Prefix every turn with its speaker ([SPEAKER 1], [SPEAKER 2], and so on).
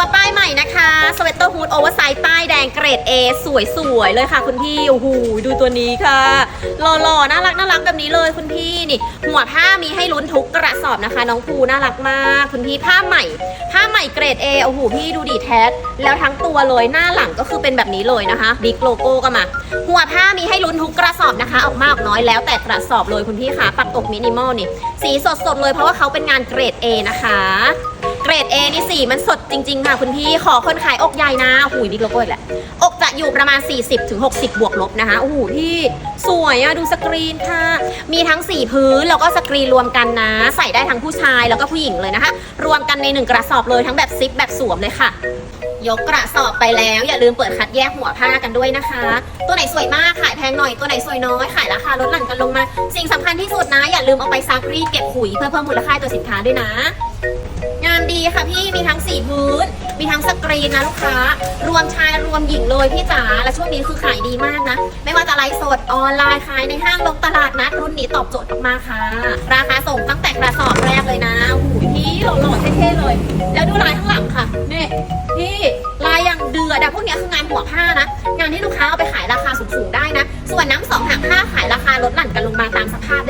[SPEAKER 1] ตัวป้ายใหม่นะคะสเวตเตอร์ฮูดโอเวอร์ไซส์ป้ายแดงเกรด A สวยๆ เลยค่ะคุณพี่ โอ้โห ดูตัวนี้ค่ะหล่อๆ น่ารักน่ารักแบบนี้เลยคุณพี่นี่ หัวผ้ามีให้ลุ้นทุกกระสอบนะคะ น้องภูน่ารักมาก คุณพี่ผ้าใหม่ ผ้าใหม่เกรด A โอ้โห พี่ดูดีแท้แล้วทั้งตัวเลยหน้าหลังก็คือเป็นแบบนี้เลยนะคะบิ๊กโลโก้ก็มาหัวผ้ามีให้ลุ้นทุกกระสอบนะคะ ออกมากออกน้อยแล้วแต่กระสอบเลยคุณพี่คะปักอกมินิมอลนี่สีสดๆเลยเพราะว่าเขาเป็นงานเกรด A นะคะ รด A นี่สีมันสดจริง ๆ ค่ะ คุณพี่ขอคนขายอกใหญ่นะหูยบิ๊กโลโก้อีกแหละอกจะอยู่ประมาณ 40-60บวกลบนะคะโอ้โหพี่สวยอะดูสกรีนค่ะ มีทั้งสีพื้นแล้วก็สกรีนรวมกันนะ ใส่ได้ทั้งผู้ชายแล้วก็ผู้หญิงเลยนะคะ รวมกันในหนึ่งกระสอบเลยทั้งแบบซิปแบบสวมเลยค่ะยกกระสอบไปแล้วอย่าลืมเปิดคัดแยกหัวผ้ากันด้วยนะคะ ตัวไหนสวยมากขายแพงหน่อยตัวไหนสวยน้อยขายราคาลดหลั่นกันลงมา สิ่งสำคัญที่สุดนะ อย่าลืมเอาไปซักรีดเก็บขุยเพื่อเพิ่มมูลค่าตัวสินค้าด้วยนะีค่ะพี่มีทั้งสีพื้น มีทั้งสกรีนนะลูกค้า รวมชายรวมหญิงเลยพี่จ๋าและช่วงนี้คือขายดีมากนะ ไม่ว่าจะไลฟ์สดออนไลน์ขายในห้างลงตลาดนัดรุ่นนี้ตอบโจทย์มากค่ะ ราคาส่งตั้งแต่กระสอบแรกเลยนะหูยพี่หล่อๆเท่ๆเลย แล้วดูลายข้างหลังค่ะนี่พี่ลายอย่างเดือดอะพวกนี้คืองานหัวผ้านะ งานที่ลูกค้าเอาไปขายราคาสูงๆได้นะ ส่วนน้ำสองหางผ้าขายราคาลดหลั่นกันลงมาตามสภาพ